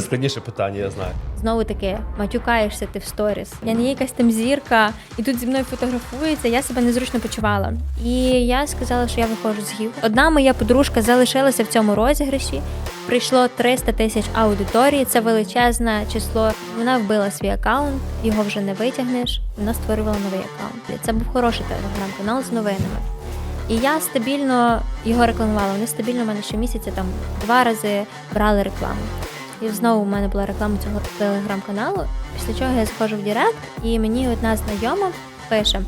Це складніше питання, я знаю. Знову таки, матюкаєшся ти в сторіс. Я не є якась там зірка, і тут зі мною фотографується, я себе незручно почувала. І я сказала, що я виходжу з гів. Одна моя подружка залишилася в цьому розіграші. Прийшло 300 тисяч аудиторії, це величезне число. Вона вбила свій аккаунт, його вже не витягнеш. Вона створювала новий аккаунт. Це був хороший телеграм-канал з новинами. І я стабільно його рекламувала. Вони стабільно в мене щомісяця там два рази брали рекламу. І знову в мене була реклама цього телеграм-каналу. Після чого я заходжу в Директ, і мені одна знайома пише,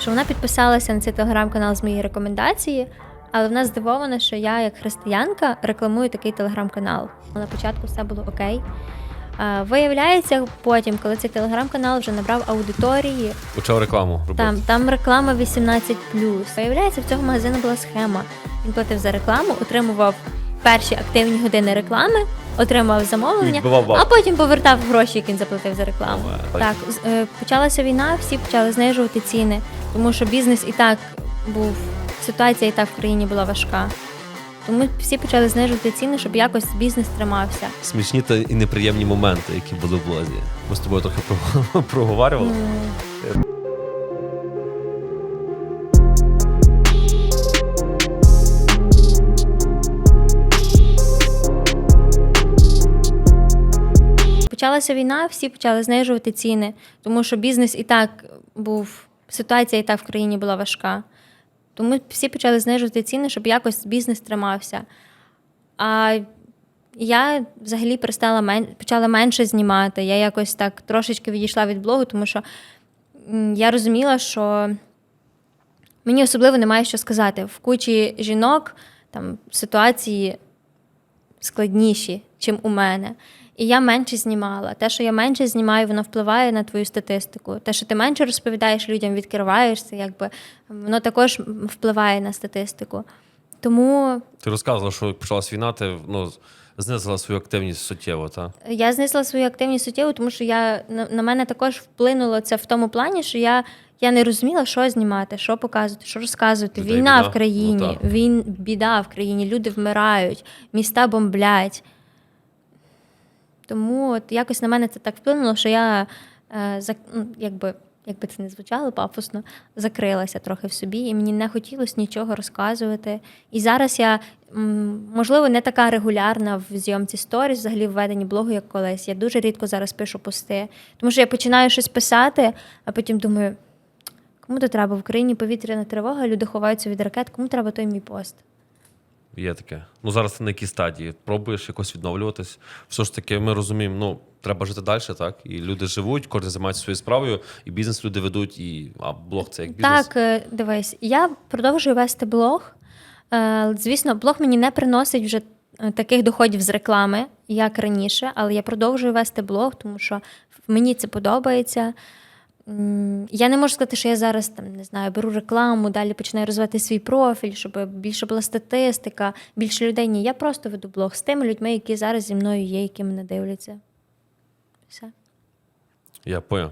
що вона підписалася на цей телеграм-канал з моєї рекомендації, але вона здивована, що я, як християнка, рекламую такий телеграм-канал. На початку все було окей. А, Виявляється, потім, коли цей телеграм-канал вже набрав аудиторії, Почав рекламу робити. там, там реклама 18 Виявляється, в цього магазину була схема. Він платив за рекламу, отримував перші активні години реклами, отримав замовлення, а потім повертав гроші, які він заплатив за рекламу. Так, е, почалася війна, всі почали знижувати ціни, тому що бізнес і так був, ситуація і так в країні була важка. Тому всі почали знижувати ціни, щоб якось бізнес тримався. Смішні та і неприємні моменти, які були в блозі. Ми з тобою трохи про- проговорювали. М, Почалася війна, всі почали знижувати ціни, тому що бізнес і так був, ситуація і так в країні була важка. Тому всі почали знижувати ціни, щоб якось бізнес тримався. А я взагалі перестала мен... почала менше знімати. Я якось так трошечки відійшла від блогу, тому що я розуміла, що мені особливо немає що сказати. В кучі жінок там ситуації складніші, чим у мене. І я менше знімала. Те, що я менше знімаю, воно впливає на твою статистику. Те, що ти менше розповідаєш людям, відкриваєшся, якби воно також впливає на статистику. Тому Ти розказувала, що почалась війна, ти ну, знизила свою активність суттєво, так? я знесла свою активність суттєво, тому що я на, на мене також вплинуло це в тому плані, що я, я не розуміла, що знімати, що показувати, що розказувати. Людей Війна біда. в країні, Ну, він біда в країні, люди вмирають, міста бомблять. Тому от якось на мене це так вплинуло, що я е, зак- ну, якби. Якби це не звучало пафосно, закрилася трохи в собі, і мені не хотілося нічого розказувати. І зараз я, можливо, не така регулярна в зйомці сторіс, взагалі в веденні блогу, як колись. Я дуже рідко зараз пишу пости. Тому що я починаю щось писати, а потім думаю, кому то треба в Україні повітряна тривога, люди ховаються від ракет, кому треба той мій пост. Є таке. Ну зараз ти на якій стадії? Пробуєш якось відновлюватись. Все ж таки, ми розуміємо, ну треба жити далі, так? І люди живуть, кожен займається своєю справою, і бізнес люди ведуть, і а блог це як бізнес. Так, е, дивись, я продовжую вести блог. Е, Звісно, блог мені не приносить вже е, таких доходів з реклами, як раніше, але я продовжую вести блог, тому що мені це подобається. Я не можу сказати, що я зараз там не знаю, беру рекламу, далі починаю розвивати свій профіль, щоб більше була статистика, більше людей. Ні, я просто веду блог з тими людьми, які зараз зі мною є, які мене дивляться. Все. Я поняв.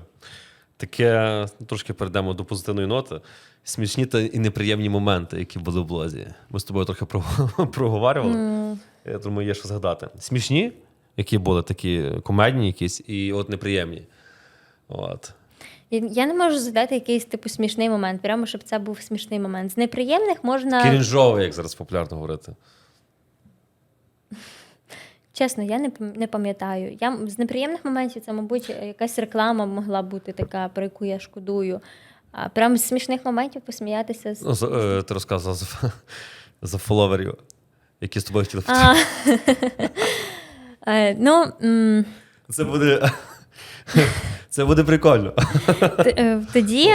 Таке трошки перейдемо до позитивної ноти. Смішні та і неприємні моменти, які були в блозі. Ми з тобою трохи про- проговорювали. Я думаю, є що згадати. Смішні, які були такі комедні, якісь, і от неприємні. От. Я- не можу задати якийсь типу смішний момент, прямо щоб це був смішний момент. З неприємних можна. Крінжовий, як зараз популярно говорити. Чесно, я не, не пам'ятаю. Я з неприємних моментів це, мабуть, якась реклама могла бути така, про яку я шкодую. А прям з смішних моментів посміятися з. Ну, за- е, ти розказував за, за фоловерів, які з тобою хотіли А, е, ну, Це буде. Це буде прикольно. е, тоді,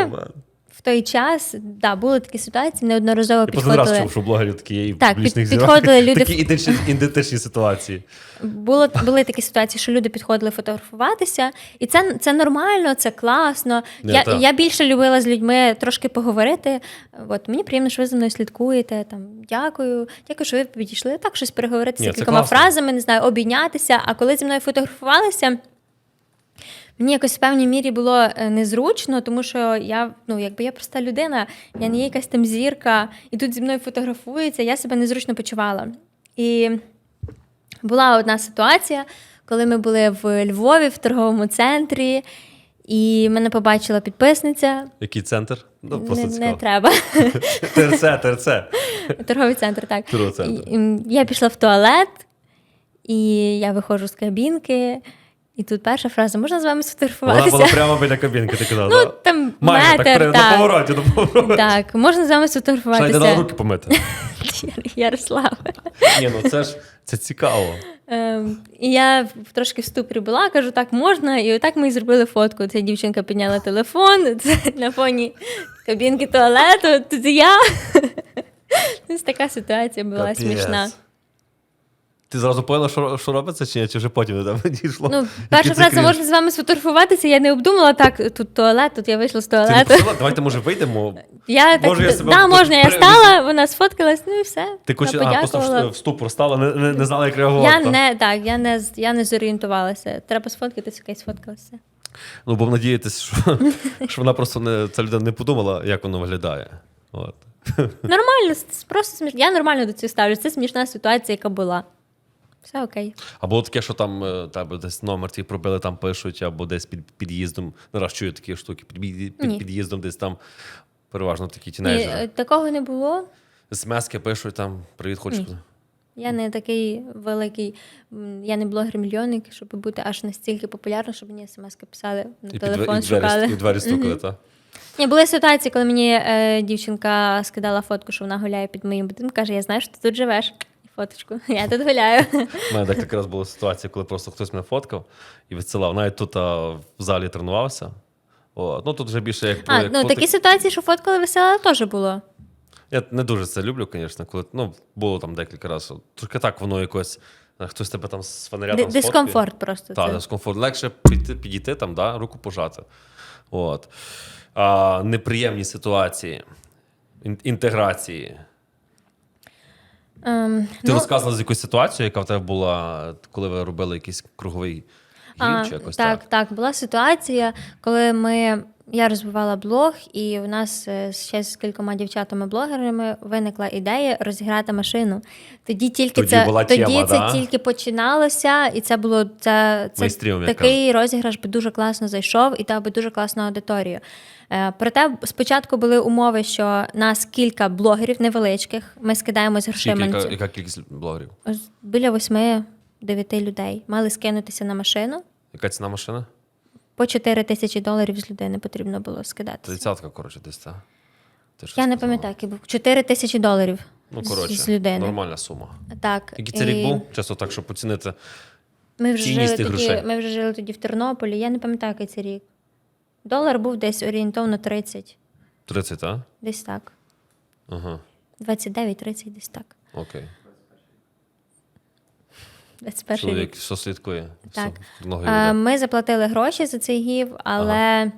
в той час, да, були такі ситуації, неодноразово Я не раз чув, що блогерів такі є і Так, публічних під- підходили люди Такі ідентичні, ідентичні ситуації. Було були такі ситуації, що люди підходили фотографуватися, і це, це нормально, це класно. Не, я, я більше любила з людьми трошки поговорити. От мені приємно, що ви за мною слідкуєте. Там дякую, дякую, що ви підійшли. Так, щось переговорити з кількома фразами, не знаю, обійнятися. А коли зі мною фотографувалися. Мені якось в певній мірі було е, незручно, тому що я, ну, якби я проста людина, я не є якась там зірка, і тут зі мною фотографується, я себе незручно почувала. І Була одна ситуація, коли ми були в Львові в торговому центрі, і мене побачила підписниця. Який центр? Ну, просто не, не треба. ТРЦ, ТРЦ. Торговий центр, так. Торговий центр. Я пішла в туалет, і я виходжу з кабінки, і тут перша фраза: можна з вами Вона була прямо біля кабінки, ти казала. Ну, да? там Майже метр, так при- на повороті, на повороті. Так, можна з вами Ще й дала руки помити. Ярослав. Ні, ну це ж це цікаво. Ем, і я трошки в ступорі була, кажу, так можна. І отак ми і зробили фотку. Ця дівчинка підняла телефон, це на фоні кабінки туалету, тут я. Ось така ситуація була Капець. смішна. Ти зразу поняла, що, що робиться, чи ні? Чи вже потім до тебе дійшло? Ну, перша фраза можна з вами сфотографуватися. Я не обдумала так. Тут туалет, тут я вийшла з Ти туалету. писала? Давайте, може, вийдемо. Я так я себе да, можна. Я стала, вона сфоткалась, ну і все. Ти а, просто в, в ступор стала, не, не, не знала, як реагувати. Я не так, я не я не зорієнтувалася. Треба сфоткатися, окей, сфоткалася. Ну, бо надіятися, що, що вона просто не, ця людина не подумала, як воно виглядає. От. Нормально, просто смішно. Я нормально до цього ставлюсь. Це смішна ситуація, яка була. Все окей. А було таке, що там тебе десь номер твій пробили, там пишуть, або десь під під'їздом. Не раз чую такі штуки, під, під, під під'їздом десь там переважно такі Ні, тінейджери. е, такого не було. Смски пишуть там, привіт, хочеш. Ні. Я не такий великий, я не блогер-мільйонник, щоб бути аж настільки популярним, щоб мені смс-ки писали, на І, під, телефон двері, шукали. і двері стукали, так? Ні, були ситуації, коли мені е, дівчинка скидала фотку, що вона гуляє під моїм будинком, каже, я знаю, що ти тут живеш. Фоточку, я тут гуляю. У мене так якраз була ситуація, коли просто хтось мене фоткав і відсилав. Навіть тут а, в залі тренувався. О, ну тут вже більше як А, як ну фото- такі ситуації, що фоткали весело, теж було. Я не дуже це люблю, звісно, коли ну, було там декілька разів. Тільки так воно якось. е, Хтось тебе там з фонаря Ди- там сфоткає. Дискомфорт просто. Так, це. дискомфорт. Легше підійти, підійти там, да, руку пожати. От. А, неприємні ситуації, ін- інтеграції. Ем, Ти ну, розказувала з якусь ситуацію, яка в тебе була, коли ви робили якийсь круговий гіль, А, чи якось так, так? так, була ситуація, коли ми. Я розвивала блог, і у нас е, ще з кількома дівчатами-блогерами виникла ідея розіграти машину. Тоді тільки Тоді це була тоді тема, це да? тільки починалося, і це було це, це Мейнстрімом, такий розіграш би дуже класно зайшов і дав би дуже класну аудиторію. Е, Проте спочатку були умови, що нас кілька блогерів невеличких. Ми скидаємо з грошима. яка, яка кількість блогерів? Біля восьми-дев'яти людей мали скинутися на машину. Яка ціна машини? По 4 тисячі доларів з людини потрібно було скидати. Тридцятка, коротше, десь так. Я не пам'ятаю, який був 4 тисячі доларів Ну, коротше, з людини. нормальна сума. Так. Який це і рік був? Чесно так, щоб оцінити. Ми вже, жили тоді, ми вже жили тоді в Тернополі. Я не пам'ятаю, який це рік. Долар був десь орієнтовно 30. 30, так? Десь так. Ага, 29-30, десь так. окей. 21. Чоловік, що слідкує? Так. Все, ноги Е, веде. Ми заплатили гроші за цей гів, але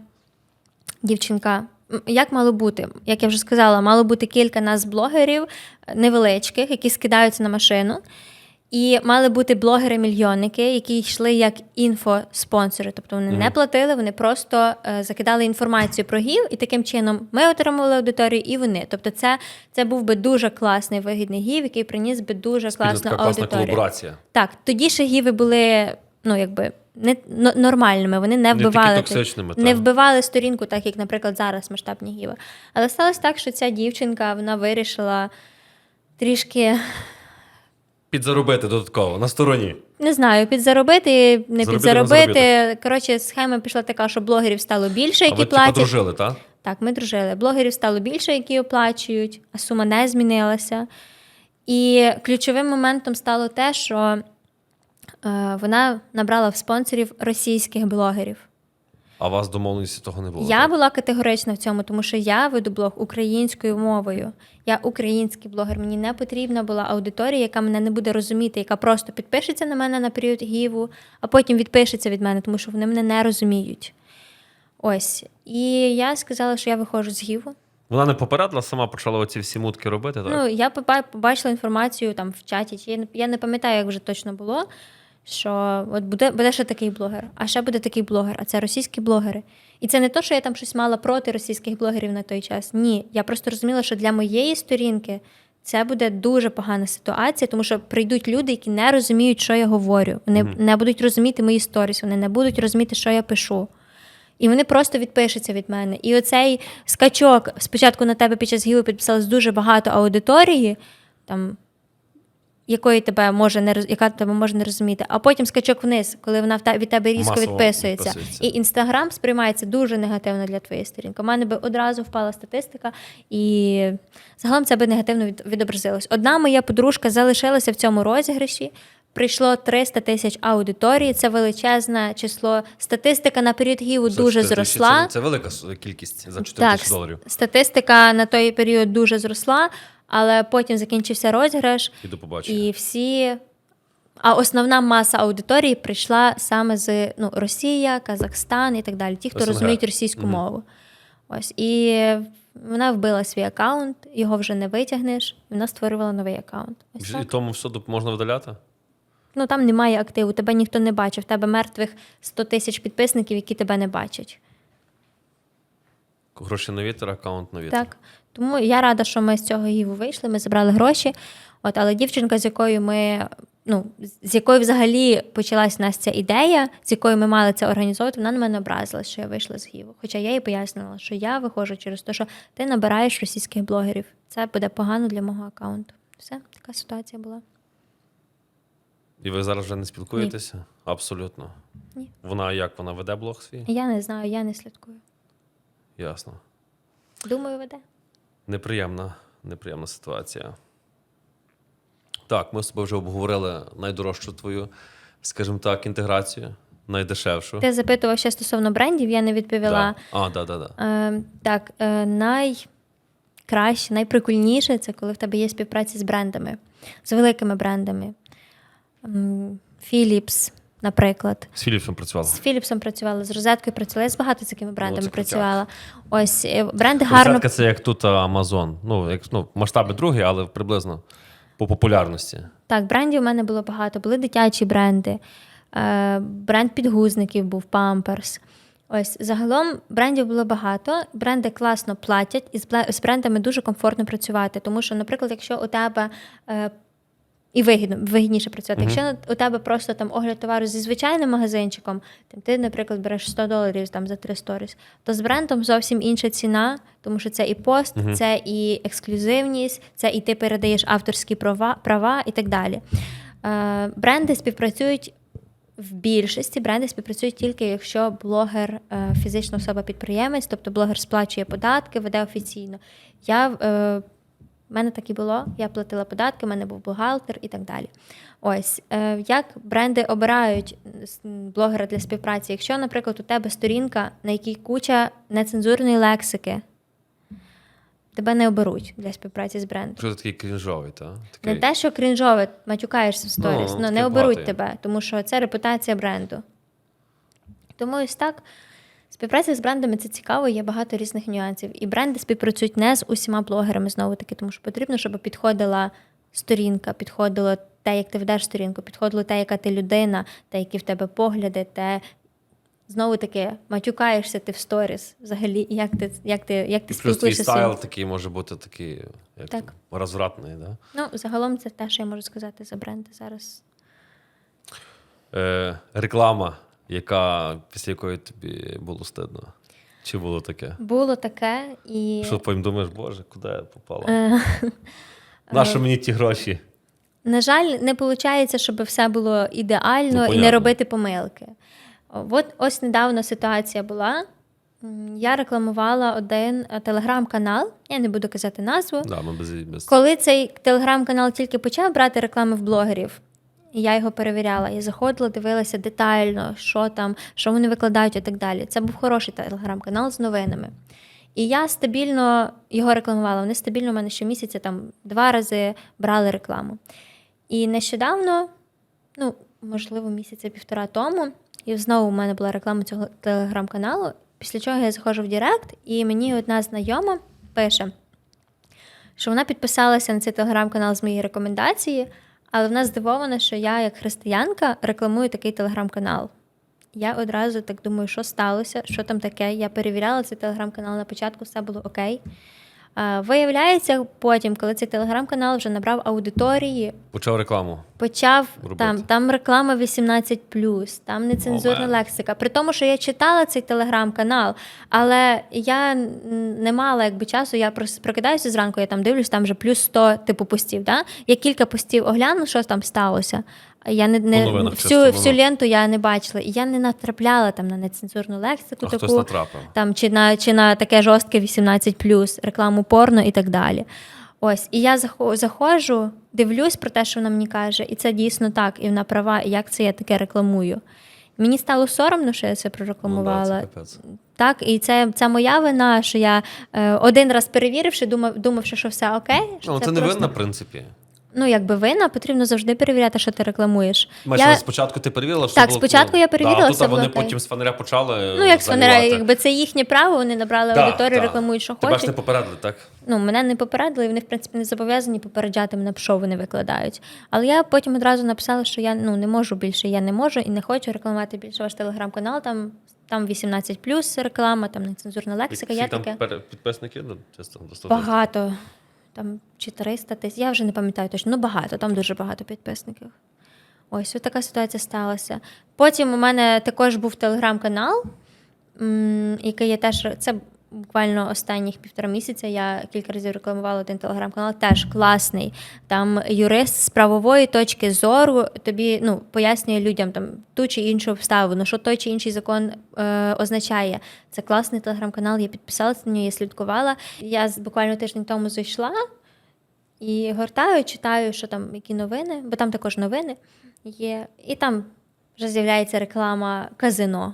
дівчинка, м, як мало бути? Як я вже сказала, мало бути кілька нас блогерів е, невеличких, які скидаються на машину. І мали бути блогери-мільйонники, які йшли як інфоспонсори. Тобто вони не платили, вони просто е, закидали інформацію про гів, і таким чином ми отримували аудиторію, і вони. Тобто, це, це був би дуже класний вигідний гів, який приніс би дуже Спільна класну така класна колаборація. Так, тоді ще гіви були ну, якби, не, нормальними, вони не вбивали, токсичними, не вбивали сторінку, так як, наприклад, зараз масштабні гіви. Але сталося так, що ця дівчинка вона вирішила трішки, Підзаробити додатково на стороні. не знаю, підзаробити, не Заробити, підзаробити. не Коротше, схема пішла така, що блогерів стало більше, А які ви типу платять. дружили, так? Так, ми дружили. Блогерів стало більше, які оплачують, а сума не змінилася. І ключовим моментом стало те, що е, вона набрала в спонсорів російських блогерів. А у вас домовленості того не було? Я так? була категорична в цьому, тому що я веду блог українською мовою. Я український блогер. Мені не потрібна була аудиторія, яка мене не буде розуміти, яка просто підпишеться на мене на період гіву, а потім відпишеться від мене, тому що вони мене не розуміють. Ось. І я сказала, що я виходжу з гіву. Вона не попередила, сама почала оці всі мутки робити, так? Ну, я поба- побачила інформацію там в чаті, чи я не пам'ятаю, як вже точно було. Що от буде, буде ще такий блогер, а ще буде такий блогер, а це російські блогери. І це не то, що я там щось мала проти російських блогерів на той час. Ні, я просто розуміла, що для моєї сторінки Це буде дуже погана ситуація, тому що прийдуть люди, які не розуміють, що я говорю. Вони не будуть розуміти мої сторіс, вони не будуть розуміти, що я пишу. І вони просто відпишуться від мене. І оцей скачок спочатку на тебе під час гіли підписалось дуже багато аудиторії, там, якої тебе може не роз- яка тебе може не розуміти, а потім скачок вниз, коли вона від тебе різко Масово відписується. відписується. І інстаграм сприймається дуже негативно для твоєї сторінки. У мене би одразу впала статистика, і загалом це би негативно від- відобразилось. Одна моя подружка залишилася в цьому розіграші. Прийшло 300 тисяч аудиторії. Це величезне число. Статистика на період гіву дуже зросла. Це, це велика кількість за 4 тисячі доларів. статистика на той період дуже зросла, але потім закінчився розіграш, І до побачення. і всі. А основна маса аудиторії прийшла саме з ну, Росія, Казахстан і так далі. Ті, хто СНГ. розуміють російську Мгм. мову. Ось. І вона вбила свій аккаунт, його вже не витягнеш, вона створювала новий аккаунт. Ось І так. тому все можна видаляти? Ну там немає активу, тебе ніхто не бачив. В тебе мертвих 100 тисяч підписників, які тебе не бачать. Гроші на вітер, аккаунт на вітер. Так. Тому я рада, що ми з цього гіву вийшли, ми забрали гроші. От, але дівчинка, з якою ми, ну, з якою взагалі почалась у нас ця ідея, з якою ми мали це організовувати, вона на мене образилась, що я вийшла з гіву. Хоча я їй пояснювала, що я виходжу через те, що ти набираєш російських блогерів. Це буде погано для мого аккаунту. Все, така ситуація була. І ви зараз вже не спілкуєтеся? Абсолютно. Ні. Вона як вона веде блог свій? Я не знаю, я не слідкую. Ясно. Думаю, веде. Неприємна, неприємна ситуація. Так, ми з тобою вже обговорили найдорожчу твою, скажімо так, інтеграцію, найдешевшу. Ти запитував ще стосовно брендів, я не відповіла. Да. А, да, да, да. Е, так, е, найкраще, найприкольніше це коли в тебе є співпраця з брендами, з великими брендами. Philips, наприклад. З Філіпсом працювала. З Philipsом працювала, з розеткою працювала. Я з багато з такими брендами крутяк. працювала. Ось е, бренди гарно Розетка це як тут Амазон. Ну, як, ну, масштаби другі, але приблизно по популярності. Так, брендів у мене було багато. Були дитячі бренди, е, бренд підгузників був Pampers. Ось загалом брендів було багато. Бренди класно платять, і з брендами дуже комфортно працювати. Тому що, наприклад, якщо у тебе е, і вигідно, вигідніше працювати. Мгм. Якщо у тебе просто там огляд товару зі звичайним магазинчиком, там ти, наприклад, береш 100 доларів там за три сторіс, то з брендом зовсім інша ціна, тому що це і пост, Мгм. це і ексклюзивність, це і ти передаєш авторські права, права і так далі. Е, бренди співпрацюють. В більшості бренди співпрацюють тільки якщо блогер е, фізична особа-підприємець, тобто блогер сплачує податки, веде офіційно. Я в мене так і було. Я платила податки, в мене був бухгалтер і так далі. Ось е, як бренди обирають блогера для співпраці. Якщо, наприклад, у тебе сторінка, на якій куча нецензурної лексики, тебе не оберуть для співпраці з брендом. Що ти такий крінжовий, та? Не те, що крінжове, матюкаєшся в сторіс, Ну, ну, не оберуть буває. тебе, тому що це репутація бренду. Тому ось так. Співпраця з брендами це цікаво, є багато різних нюансів. І бренди співпрацюють не з усіма блогерами знову таки, тому що потрібно, щоб підходила сторінка, підходило те, як ти ведеш сторінку, підходило те, яка ти людина, те, які в тебе погляди, те. Знову таки, матюкаєшся ти в сторіс. Взагалі, як ти, як ти, як ти І плюс твій стайл такий може бути такий, як Так. то, розвратний, да? Ну, загалом це те, що я можу сказати за бренди зараз. Е, реклама, яка, після якої тобі було стидно. Чи було таке? Було таке, і Що потім думаєш, боже, куди я попала? е, Нащо мені ті гроші? на жаль, не виходить, щоб все було ідеально Ну, і не робити помилки. От ось недавно ситуація була. Я рекламувала один е, телеграм-канал, я не буду казати назву. Да, ми без... Коли цей телеграм-канал тільки почав брати реклами в блогерів, і я його перевіряла. Я заходила, дивилася детально, що там, що вони викладають і так далі. Це був хороший телеграм-канал з новинами. І я стабільно його рекламувала. Вони стабільно у мене щомісяця там два рази брали рекламу. І нещодавно, ну, можливо, місяця півтора тому, і знову у мене була реклама цього телеграм-каналу. Після чого я заходжу в Директ, і мені одна знайома пише, що вона підписалася на цей телеграм-канал з моєї рекомендації, але вона здивована, що я, як християнка, рекламую такий телеграм-канал. Я одразу так думаю, що сталося, що там таке. Я перевіряла цей телеграм-канал на початку, все було окей. Виявляється, потім, коли цей телеграм-канал вже набрав аудиторії, Почав рекламу. почав Робити. там, там реклама 18+, там нецензурна Момент. лексика. При тому, що я читала цей телеграм-канал, але я не мала якби часу. Я прокидаюся зранку, я там дивлюсь, там вже плюс 100 типу постів. Да? Я кілька постів огляну, що там сталося. Я не, не всю, всю ленту я не бачила. І я не натрапляла там на нецензурну лексику, А таку там чи на чи на таке жорстке 18+, рекламу порно і так далі. Ось, і я заходжу, дивлюсь про те, що вона мені каже, і це дійсно так, і вона права, і як це я таке рекламую. Мені стало соромно, що я це Ну, да, прорекламувала. це. Так, і це, це моя вина, що я е, один раз перевіривши, думав, думавши, що все окей. Що Ну, це не просто- винна, в принципі. Ну, якби вина, потрібно завжди перевіряти, що ти рекламуєш. Майже я, спочатку ти перевірила, що Так, було, спочатку я перевірила, да, а все тут вони було окей. потім з фонаря почали. ну, як з фанера, якби це їхнє право, вони набрали Да, аудиторію, да. рекламують, що Тебе ж не попередили, так? Ну, мене не попередили, і вони, в принципі, не зобов'язані попереджати мене, що вони викладають. Але я потім одразу написала, що я ну, не можу більше, я не можу і не хочу рекламувати більше ваш телеграм-канал. Там, там 18 реклама, там нецензурна лексика. Я Скільки там таке підписників? Ну, чисто достатньо. багато. Там 400 тисяч. Я вже не пам'ятаю точно. Ну, багато, там дуже багато підписників. Ось, ось така ситуація сталася. Потім у мене також був телеграм-канал, який я теж. Це буквально останніх півтора місяця. Я кілька разів рекламувала один телеграм-канал, теж класний. Там юрист з правової точки зору тобі ну, пояснює людям там ту чи іншу обставину, що той чи інший закон е, означає. Це класний телеграм-канал. Я підписалася на нього, я слідкувала. Я буквально тиждень тому зайшла. І гортаю, читаю, що там які новини, бо там також новини є. І там вже з'являється реклама казино.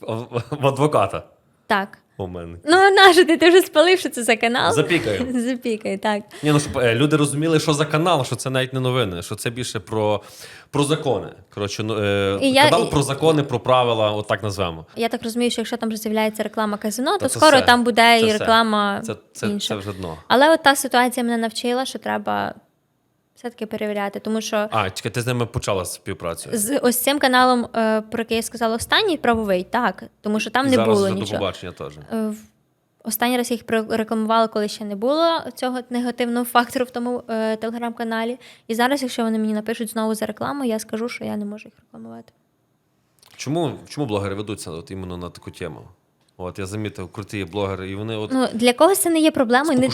В, адвоката Так. У мене. Ну, нащо ти, ти вже спалив, що це за канал? Запікаю. Запікай, так. Ні, ну щоб е, люди розуміли, що за канал, що це навіть не новини, що це більше про, про закони. Коротше, ну, е, І я- канал про закони, про правила, отак назвемо. Я так розумію, що якщо там вже з'являється реклама казино, то це скоро все. там буде Це і все. реклама Це, це, інша. це вже дно. Але от та ситуація мене навчила, що треба все-таки перевіряти, тому що А, чекай, ти з ними почала співпрацю. з ось цим каналом, е, про який я сказала останній, правовий, так, тому що там І не зараз було до нічого. побачення теж. Е, Останній раз я їх рекламувала, коли ще не було цього негативного фактору в тому е, телеграм-каналі. І зараз, якщо вони мені напишуть знову за рекламу, я скажу, що я не можу їх рекламувати. Чому, чому блогери ведуться от іменно на таку тему? От я замітив, круті блогери, і вони от Ну для когось це не є проблемою. Не...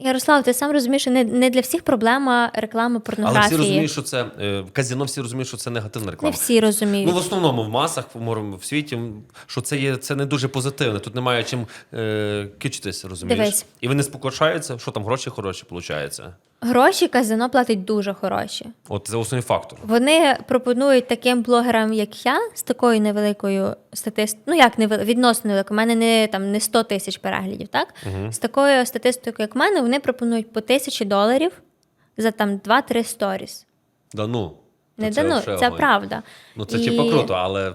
Ярослав, ти сам розумієш, що не, не для всіх проблема реклами Але порнографії. всі розуміють, що це е, в казіно, всі розуміють, що це негативна Не реклама. всі розуміють. Ну, в основному в масах, в світі, що це є це не дуже позитивне. Тут немає чим е, кичитись, розумієш? Дивись. І вони спокушаються, що там гроші хороші виходить. Гроші казино платить дуже хороші. От це основний фактор. Вони пропонують таким блогерам, як я, з такою невеликою статистикою, ну як невели... відносно невеликою, у мене не там не 100 тисяч переглядів, так? З такою статистикою, як в мене, вони пропонують по тисячі доларів за там 2-3 сторіс. Да ну. Не Це дано, вообще це правда. Ну це І типа круто, але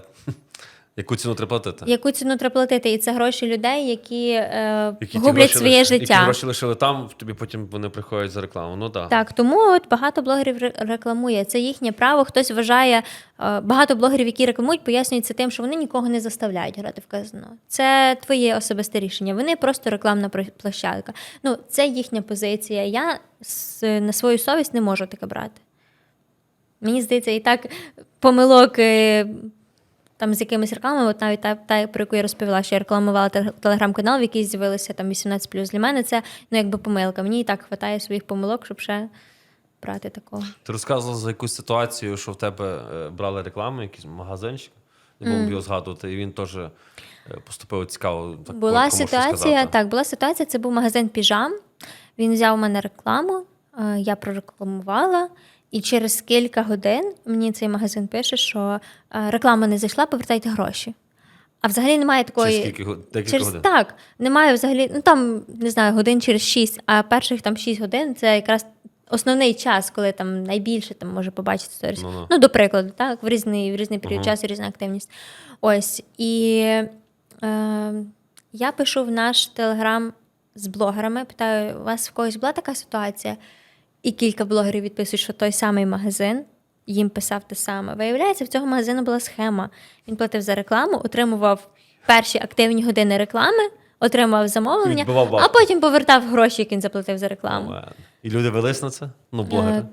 яку ціну треба платити? Яку ціну треба платити? І це гроші людей, які, е, Які гублять гроші своє лиш- життя. Які гроші лишили там, тобі потім вони приходять за рекламу. Ну так. Так, тому от багато блогерів рекламує. Це їхнє право. Хтось вважає е, багато блогерів, які рекламують, пояснюють це тим, що вони нікого не заставляють грати в казино. Це твоє особисте рішення. Вони просто рекламна площадка. Ну, це їхня позиція. Я на свою совість не можу таке брати. Мені здається, і так помилок. Там з якимись рекламами, от навіть та, та, про яку я розповіла, що я рекламувала телеграм-канал, в який з'явилися там 18 Для мене це ну, якби помилка. Мені і так вистачає своїх помилок, щоб ще брати такого. Ти розказував за якусь ситуацію, що в тебе е, брали рекламу, якийсь магазинчик, не будемо його згадувати, і він теж е, поступив цікаво. Так, була коротко ситуація, так, була ситуація, це був магазин піжам. Він взяв у мене рекламу, е, я прорекламувала. І через кілька годин мені цей магазин пише, що е, реклама не зайшла, повертайте гроші. А взагалі немає такої. Через скільки Через годин? так, немає взагалі, ну там не знаю, годин через 6, а перших там 6 годин це якраз основний час, коли там найбільше там може побачити сторіс. Ну-ну. Ну, до прикладу, так, в різний, в різний період Ага. часу, різна активність. Ось. І е, я пишу в наш телеграм з блогерами, питаю, у вас в когось була така ситуація? І кілька блогерів відписують, що той самий магазин їм писав те саме. Виявляється, в цього магазину була схема. Він платив за рекламу, отримував перші активні години реклами, отримав замовлення, Відбивав а бабки. потім повертав гроші, які він заплатив за рекламу. І люди велись на це? Ну, блогери. Е,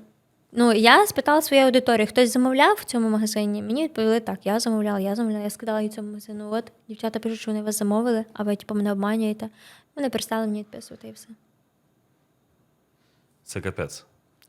Ну, я спитала свою аудиторію, хтось замовляв в цьому магазині. Мені відповіли так, я замовляла, я замовляла. Я сказала їй цьому магазину, от дівчата пишуть, що вони вас замовили, а ви типу, мене обманюєте. Вони перестали мені відписувати і все. Це капець.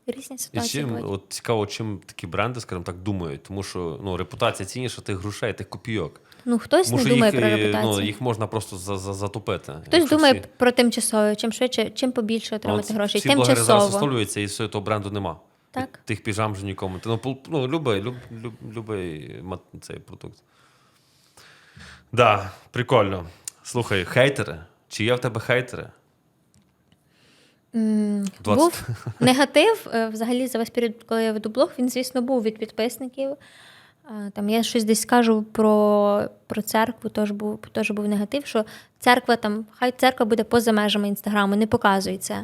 Різні І чим, бувають. от цікаво, чим такі бренди, скажімо так, думають, тому що ну, репутація цінніша тих грошей, тих копійок. Ну, хтось Тому не думає їх, про е, репутацію. ну, їх можна просто за, за, затопити. Хтось думає всі- про тимчасове, чим швидше, чим побільше отримати Ну. Всі блогери зараз Тимчасово. висловлюються, і все, того бренду нема. Так. Тих піжам вже нікому. Ти, Ну, ну, любий, люб, люб, любий цей продукт. Да, прикольно. Слухай, хейтери. Чи є в тебе хейтери? М, 20. Був негатив е, взагалі за весь період, коли я веду блог, він, звісно, був від підписників. Е, Там я щось десь скажу про, про церкву, теж був, теж був негатив, що церква там, хай церква буде поза межами інстаграму, не показуй це.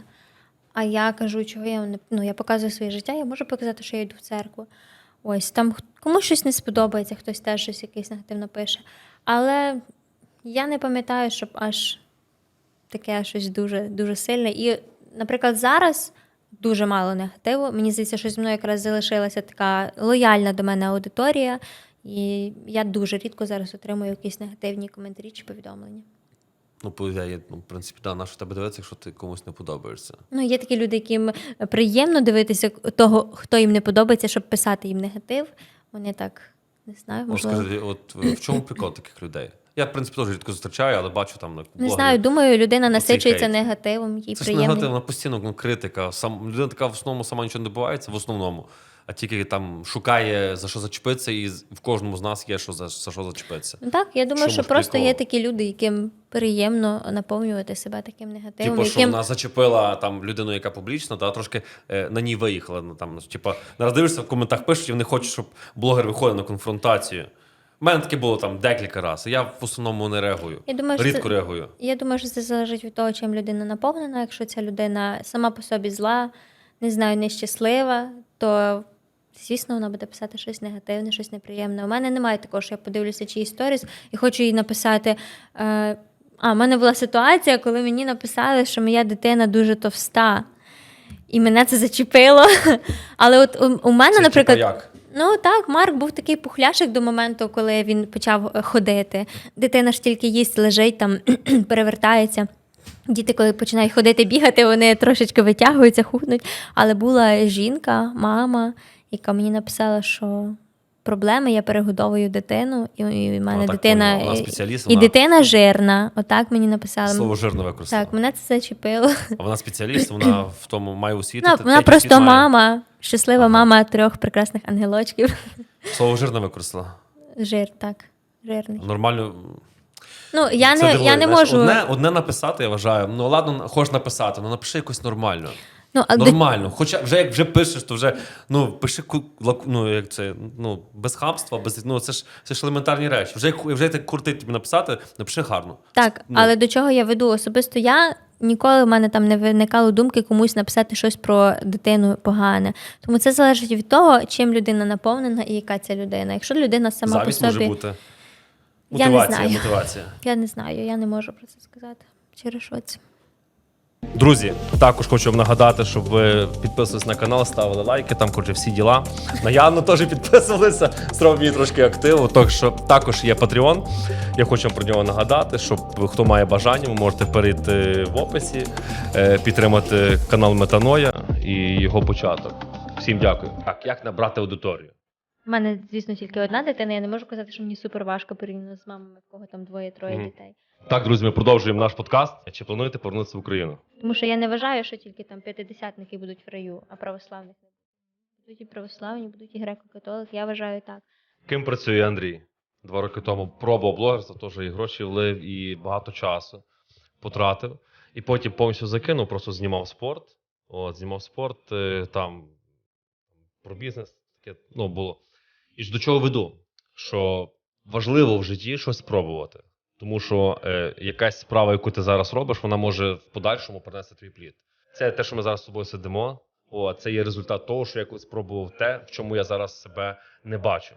А я кажу, чого я не ну, я показую своє життя, я можу показати, що я йду в церкву. Ось там комусь щось не сподобається, хтось теж щось якийсь негативно пише. Але я не пам'ятаю, щоб аж таке щось дуже, дуже сильне. І, наприклад, зараз дуже мало негативу. Мені здається, що зі мною якраз залишилася така лояльна до мене аудиторія, і я дуже рідко зараз отримую якісь негативні коментарі чи повідомлення. Ну, по ідеї, ну, в принципі, да, на що тебе дивитися, якщо ти комусь не подобаєшся. Ну, є такі люди, яким приємно дивитися того, хто їм не подобається, щоб писати їм негатив. Вони так не знаю, можливо. скажи, от в чому прикол таких людей? Я, в принципі, теж рідко зустрічаю, але бачу там на Не блогерів. знаю, думаю, людина насичується хейт. негативом, їй Це ж приємно. негативна постійно ну, критика. Сам людина така в основному сама нічого не добувається в основному, а тільки там шукає за що зачепитися, і з- в кожному з нас є що за, за що зачепитися. Ну так, я думаю, що ж просто прикол? є такі люди, яким приємно наповнювати себе таким негативом, Типу, що яким вона зачепила там людину, яка публічна, та трошки е, на ній виїхала. Ну, там, типу, зараз дивишся в коментах пишуть, і вони хочуть, щоб блогер виходив на конфронтацію. У мене таке було там декілька разів. Я в основному не реагую. Я думаю, що Рідко це- реагую. Я думаю, що це залежить від того, чим людина наповнена. Якщо ця людина сама по собі зла, не знаю, нещаслива, то звісно вона буде писати щось негативне, щось неприємне. У мене немає такого, що я подивлюся чиїсь сторіс і хочу їй написати. Е, а, в мене була ситуація, коли мені написали, що моя дитина дуже товста. І мене це зачепило. Але от у, у мене, Це, наприклад, типу, як? Ну так, Марк був такий пухляшик до моменту, коли він почав е, ходити. Дитина ж тільки їсть, лежить там, перевертається. Діти, коли починають ходити, бігати, вони трошечки витягуються, худнуть. Але була жінка, мама, яка мені написала, що проблеми, я перегодовую дитину, і, і в мене Вона дитина поняла, вона і- спеціаліст, і вона- дитина жирна. Отак мені написали. Слово жирно використала. Так, мене це зачепило. А вона спеціаліст, вона в тому має освіту. Ну, та- вона третій просто має. мама, щаслива Ага. мама трьох прекрасних ангелочків. Слово жирно використала. Жир, так, жирний. Нормально. Ну, я Це не, дивує, я не знаєш, можу. Одне, одне написати, я вважаю. Ну ладно, хочеш написати, ну напиши якось нормально. Ну, а де- Нормально. Хоча вже як вже пишеш, то вже ну пиши ну, як це, ну, без хамства, без ну це ж це ж елементарні речі. Вже вже так куртить тобі написати, напиши гарно. Так, Ну. але до чого я веду? Особисто я ніколи в мене там не виникало думки комусь написати щось про дитину погане. Тому це залежить від того, чим людина наповнена і яка ця людина. Якщо людина сама Завість по собі. може бути. Я не знаю. мотивація. Я не знаю, я не можу про це сказати. Через що це? Друзі, також хочу вам нагадати, щоб ви підписувались на канал, ставили лайки, там коротше, всі діла. На Яну теж підписувалися, зробив мені трошки активу. Так що також є Patreon. Я хочу вам про нього нагадати, щоб хто має бажання, ви можете перейти в описі, е, підтримати канал Метаноя і його початок. Всім дякую. Так, як набрати аудиторію? У мене, звісно, тільки одна дитина. Я не можу казати, що мені супер важко порівняно з мамами, в кого там двоє-троє Мгм. дітей. Так, друзі, ми продовжуємо наш подкаст. Чи плануєте повернутися в Україну? Тому що я не вважаю, що тільки там п'ятидесятники будуть в раю, а православних не. Будуть і православні, будуть і греко-католики. Я вважаю так. Ким працює Андрій? Два роки тому пробував блогерство, теж і гроші влив, і багато часу потратив. І потім повністю закинув, просто знімав спорт. От, знімав спорт, е, там про бізнес таке ну, було. І ж до чого веду? Що важливо в житті щось спробувати. Тому що е, якась справа, яку ти зараз робиш, вона може в подальшому принести твій плід. Це те, що ми зараз з тобою сидимо. О, це є результат того, що я спробував те, в чому я зараз себе не бачу.